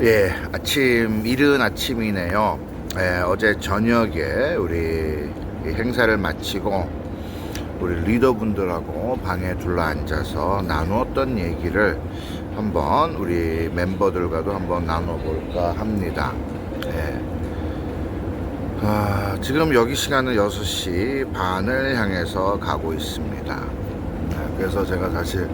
예, 아침 이른 아침이네요. 예, 어제 저녁에 우리 이 행사를 마치고 우리 리더분들하고 방에 둘러 앉아서 나누었던 얘기를 한번 우리 멤버들과도 한번 나눠볼까 합니다. 예. 아, 지금 여기 시간은 6시 반을 향해서 가고 있습니다. 네, 그래서 제가 사실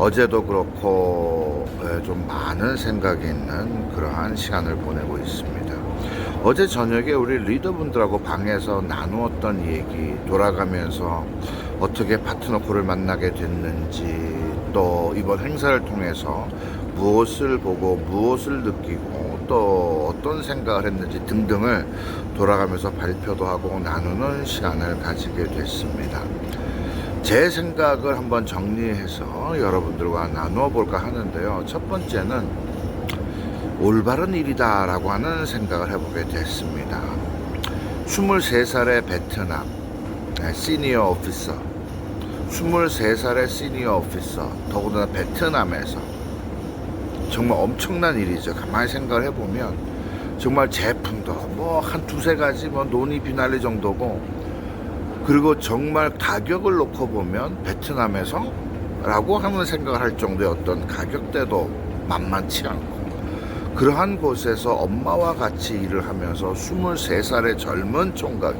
어제도 그렇고 예, 좀 많은 생각이 있는 그러한 시간을 보내고 있습니다. 어제 저녁에 우리 리더분들하고 방에서 나누었던 얘기 돌아가면서 어떻게 파트너코를 만나게 됐는지 또 이번 행사를 통해서 무엇을 보고 무엇을 느끼고 또 어떤 생각을 했는지 등등을 돌아가면서 발표도 하고 나누는 시간을 가지게 됐습니다. 제 생각을 한번 정리해서 여러분들과 나누어 볼까 하는데요. 첫 번째는 올바른 일이다라고 하는 생각을 해보게 됐습니다. 23살의 베트남 네, 시니어 오피서 23살의 시니어 오피서 더군다나 베트남에서 정말 엄청난 일이죠. 가만히 생각을 해보면 정말 제품도 뭐 한 두세 가지 뭐 논이 비날리 정도고 그리고 정말 가격을 놓고 보면 베트남에서 라고 하는 생각을 할 정도의 어떤 가격대도 만만치 않고 그러한 곳에서 엄마와 같이 일을 하면서 23살의 젊은 총각이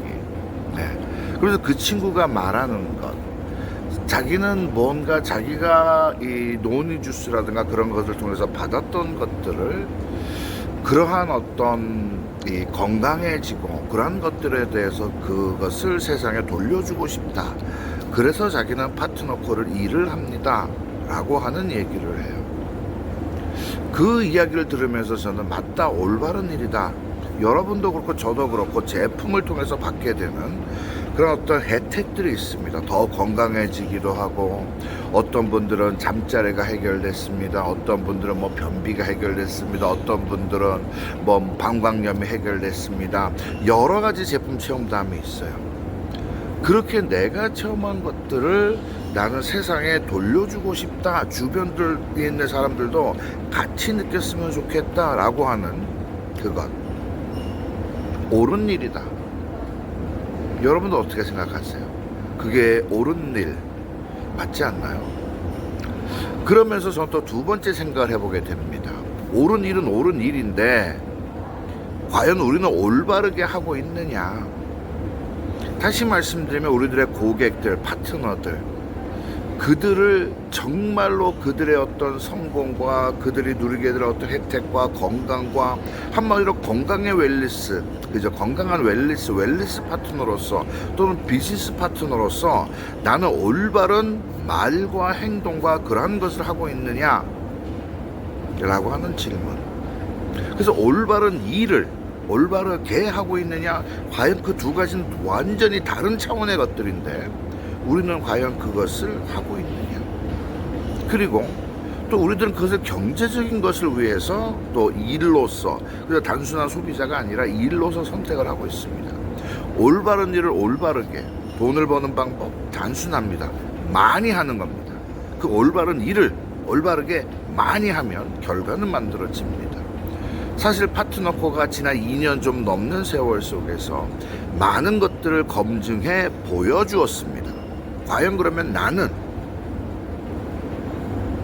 네. 그래서 그 친구가 말하는 것 자기는 뭔가 자기가 이 노니 주스라든가 그런 것을 통해서 받았던 것들을 그러한 어떤 이 건강해지고 그러한 것들에 대해서 그것을 세상에 돌려주고 싶다. 그래서 자기는 파트너코를 일을 합니다. 라고 하는 얘기를 해요. 그 이야기를 들으면서 저는 맞다, 올바른 일이다. 여러분도 그렇고 저도 그렇고 제품을 통해서 받게 되는 그런 어떤 혜택들이 있습니다. 더 건강해지기도 하고 어떤 분들은 잠자리가 해결됐습니다. 어떤 분들은 뭐 변비가 해결됐습니다. 어떤 분들은 뭐 방광염이 해결됐습니다. 여러 가지 제품 체험담이 있어요. 그렇게 내가 체험한 것들을 나는 세상에 돌려주고 싶다. 주변들에 있는 사람들도 같이 느꼈으면 좋겠다라고 하는 그것. 옳은 일이다. 여러분도 어떻게 생각하세요? 그게 옳은 일 맞지 않나요? 그러면서 저는 또 두 번째 생각을 해보게 됩니다. 옳은 일은 옳은 일인데 과연 우리는 올바르게 하고 있느냐? 다시 말씀드리면 우리들의 고객들, 파트너들, 그들을 정말로 그들의 어떤 성공과 그들이 누리게 될 어떤 혜택과 건강과 한마디로 건강의 웰리스, 그죠? 건강한 웰리스, 웰리스 파트너로서 또는 비즈니스 파트너로서 나는 올바른 말과 행동과 그러한 것을 하고 있느냐? 라고 하는 질문. 그래서 올바른 일을 올바르게 하고 있느냐? 과연 그 두 가지는 완전히 다른 차원의 것들인데 우리는 과연 그것을 하고 있느냐? 그리고 또 우리들은 그것을 경제적인 것을 위해서 또 일로서 그래서 단순한 소비자가 아니라 일로서 선택을 하고 있습니다. 올바른 일을 올바르게 돈을 버는 방법 단순합니다. 많이 하는 겁니다. 그 올바른 일을 올바르게 많이 하면 결과는 만들어집니다. 사실 파트너코가 지난 2년 좀 넘는 세월 속에서 많은 것들을 검증해 보여주었습니다. 과연 그러면 나는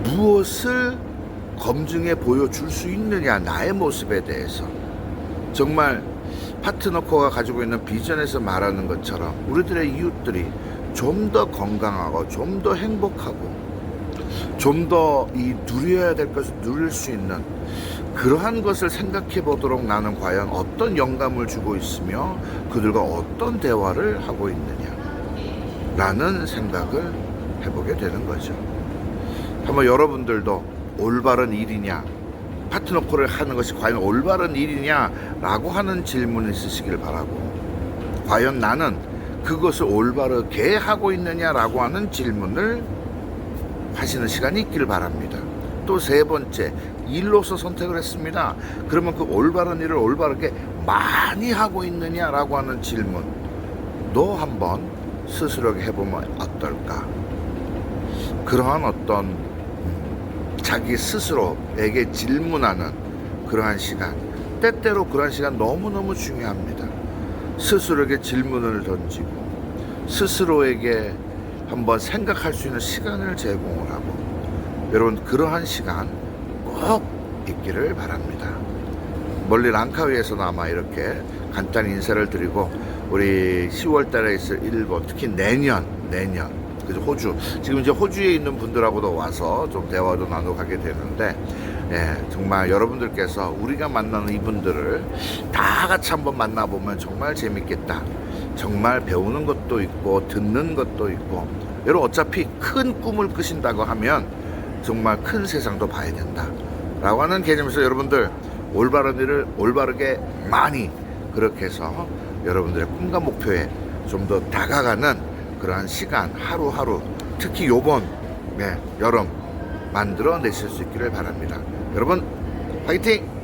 무엇을 검증해 보여줄 수 있느냐, 나의 모습에 대해서. 정말 파트너코가 가지고 있는 비전에서 말하는 것처럼 우리들의 이웃들이 좀 더 건강하고 좀 더 행복하고 좀 더 이 누려야 될 것을 누릴 수 있는 그러한 것을 생각해 보도록 나는 과연 어떤 영감을 주고 있으며 그들과 어떤 대화를 하고 있느냐 라는 생각을 해보게 되는 거죠. 한번 여러분들도 올바른 일이냐 파트너코를 하는 것이 과연 올바른 일이냐 라고 하는 질문이 있으시길 바라고 과연 나는 그것을 올바르게 하고 있느냐라고 하는 질문을 하시는 시간이 있기를 바랍니다. 또 세 번째, 일로서 선택을 했습니다. 그러면 그 올바른 일을 올바르게 많이 하고 있느냐라고 하는 질문도 한번 스스로에게 해보면 어떨까? 그러한 어떤 음, 자기 스스로에게 질문하는 그러한 시간. 때때로 그러한 시간 너무너무 중요합니다. 스스로에게 질문을 던지고 스스로에게 한번 생각할 수 있는 시간을 제공을 하고 여러분 그러한 시간 꼭 있기를 바랍니다 멀리 랑카위에서는 아마 이렇게 간단히 인사를 드리고 우리 10월 달에 있을 일본 특히 내년 내년 그죠 호주 지금 이제 호주에 있는 분들하고도 와서 좀 대화도 나눠가게 되는데 예, 정말 여러분들께서 우리가 만나는 이분들을 다 같이 한번 만나보면 정말 재밌겠다. 정말 배우는 것도 있고 듣는 것도 있고 여러분 어차피 큰 꿈을 꾸신다고 하면 정말 큰 세상도 봐야 된다. 라고 하는 개념에서 여러분들 올바른 일을 올바르게 많이 그렇게 해서 여러분들의 꿈과 목표에 좀 더 다가가는 그러한 시간 하루하루 특히 요번 네, 여름 만들어 내실 수 있기를 바랍니다. 여러분 화이팅!